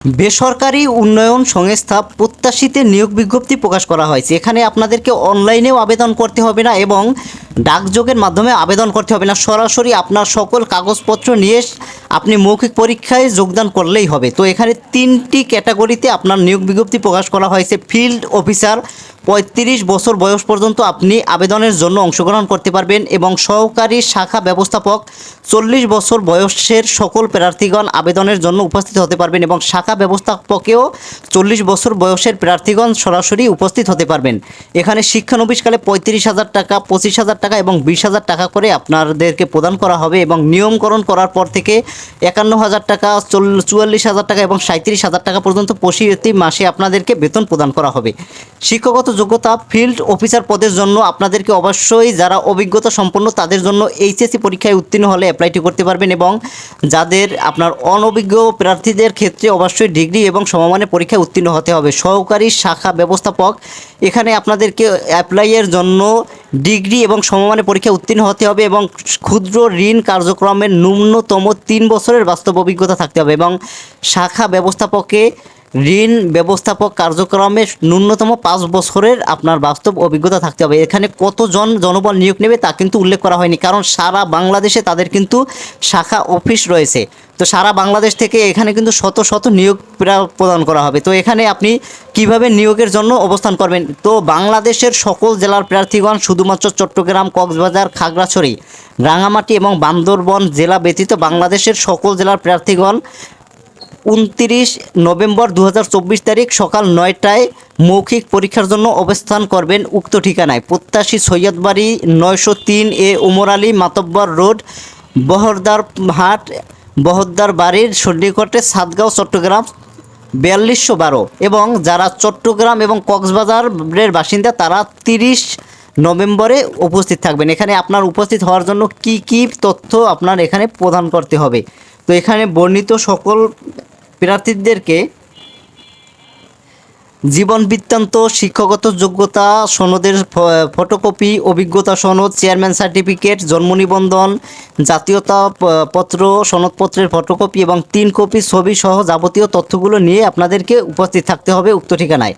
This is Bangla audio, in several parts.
বেসরকারি উন্নয়ন সংস্থা প্রত্যাশিতে নিয়োগ বিজ্ঞপ্তি প্রকাশ করা হয়েছে। এখানে আপনাদেরকে অনলাইনেও আবেদন করতে হবে না এবং ডাকযোগের মাধ্যমে আবেদন করতে হবে না। সরাসরি আপনার সকল কাগজপত্র নিয়ে আপনি মৌখিক পরীক্ষায় যোগদান করলেই হবে। তো এখানে তিনটি ক্যাটাগরিতে আপনার নিয়োগ বিজ্ঞপ্তি প্রকাশ করা হয়েছে। ফিল্ড অফিসার পঁয়ত্রিশ বছর বয়স পর্যন্ত আপনি আবেদনের জন্য অংশগ্রহণ করতে পারবেন এবং সহকারী শাখা ব্যবস্থাপক চল্লিশ বছর বয়সের সকল প্রার্থীগণ আবেদনের জন্য উপস্থিত হতে পারবেন এবং শাখা ব্যবস্থাপকেও চল্লিশ বছর বয়সের প্রার্থীগণ সরাসরি উপস্থিত হতে পারবেন। এখানে শিক্ষানবিশকালে পঁয়ত্রিশ হাজার টাকা, পঁচিশ হাজার টাকা এবং বিশ হাজার টাকা করে আপনাদেরকে প্রদান করা হবে এবং নিয়মকরণ করার পর থেকে একান্ন হাজার টাকা চুয়াল্লিশ হাজার টাকা এবং সাঁত্রিশ হাজার টাকা পর্যন্ত প্রতি মাসে আপনাদেরকে বেতন প্রদান করা হবে। শিক্ষাগত যোগ্যতা ফিল্ড অফিসার পদের জন্য আপনাদেরকে অবশ্যই যারা অভিজ্ঞতা সম্পন্ন তাদের জন্য এইচএসসি পরীক্ষায় উত্তীর্ণ হলে অ্যাপ্লাইটি করতে পারবেন এবং যাদের আপনার অনভিজ্ঞ প্রার্থীদের ক্ষেত্রে অবশ্যই ডিগ্রি এবং সমমানের পরীক্ষায় উত্তীর্ণ হতে হবে। সহকারী শাখা ব্যবস্থাপক, এখানে আপনাদেরকে অ্যাপ্লাইয়ের জন্য ডিগ্রি এবং সমমানের পরীক্ষায় উত্তীর্ণ হতে হবে এবং ক্ষুদ্র ঋণ কার্যক্রমের ন্যূনতম তিন বছরের বাস্তব অভিজ্ঞতা থাকতে হবে এবং শাখা ব্যবস্থাপকে ঋণ ব্যবস্থাপক কার্যক্রমে ন্যূনতম পাঁচ বছরের আপনার বাস্তব অভিজ্ঞতা থাকতে হবে। এখানে কতজন জনবল নিয়োগ নেবে তা কিন্তু উল্লেখ করা হয়নি, কারণ সারা বাংলাদেশে তাদের কিন্তু শাখা অফিস রয়েছে। তো সারা বাংলাদেশ থেকে এখানে কিন্তু শত শত নিয়োগ প্রদান করা হবে। তো এখানে আপনি কীভাবে নিয়োগের জন্য অবস্থান করবেন? তো বাংলাদেশের সকল জেলার প্রার্থীগণ শুধুমাত্র চট্টগ্রাম, কক্সবাজার, খাগড়াছড়ি রাঙামাটি এবং বান্দরবন জেলা ব্যতীত বাংলাদেশের সকল জেলার প্রার্থীগণ উনত্রিশ নভেম্বর দু হাজার চব্বিশ তারিখ সকাল নয়টায় মৌখিক পরীক্ষার জন্য অবস্থান করবেন উক্ত ঠিকানায়। প্রত্যাশী সৈয়দবাড়ি নয়শো তিন এ উমর আলী মাতব্বর রোড, বহরদার হাট, বহরদার বাড়ির সন্নিকটে সাতগাঁও, চট্টগ্রাম বিয়াল্লিশশো বারো এবং যারা চট্টগ্রাম এবং কক্সবাজারের বাসিন্দা তারা তিরিশ নভেম্বরে উপস্থিত থাকবেন। এখানে আপনার উপস্থিত হওয়ার জন্য কি কি তথ্য আপনার এখানে প্রদান করতে হবে। তো এখানে বর্ণিত সকল প্রার্থীদেরকে জীবন বৃত্তান্ত, শিক্ষাগত যোগ্যতা, সনদের ফটোকপি, অভিজ্ঞতা সনদ, চেয়ারম্যান সার্টিফিকেট, জন্ম নিবন্ধন, জাতীয়তা পত্র, সনদপত্রের ফটোকপি এবং তিন কপি ছবি সহ যাবতীয় তথ্যগুলো নিয়ে আপনাদেরকে উপস্থিত থাকতে হবে উক্ত ঠিকানায়।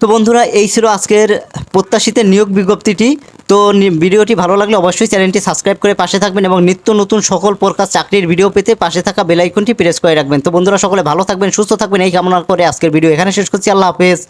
তো বন্ধুরা, এই ছিল আজকের প্রত্যাশিত নিয়োগ বিজ্ঞপ্তিটি। তো ভিডিওটি ভালো লাগলে অবশ্যই চ্যানেলটি সাবস্ক্রাইব করে পাশে থাকবেন এবং নিত্য নতুন সকল প্রকার চাকরির ভিডিও পেতে পাশে থাকা বেলাইকনটি প্রেস করে রাখবেন। তো বন্ধুরা, সকলে ভালো থাকবেন, সুস্থ থাকবেন। এই কামনা করে আজকের ভিডিও এখানে শেষ করছি। আল্লাহ হাফেজ।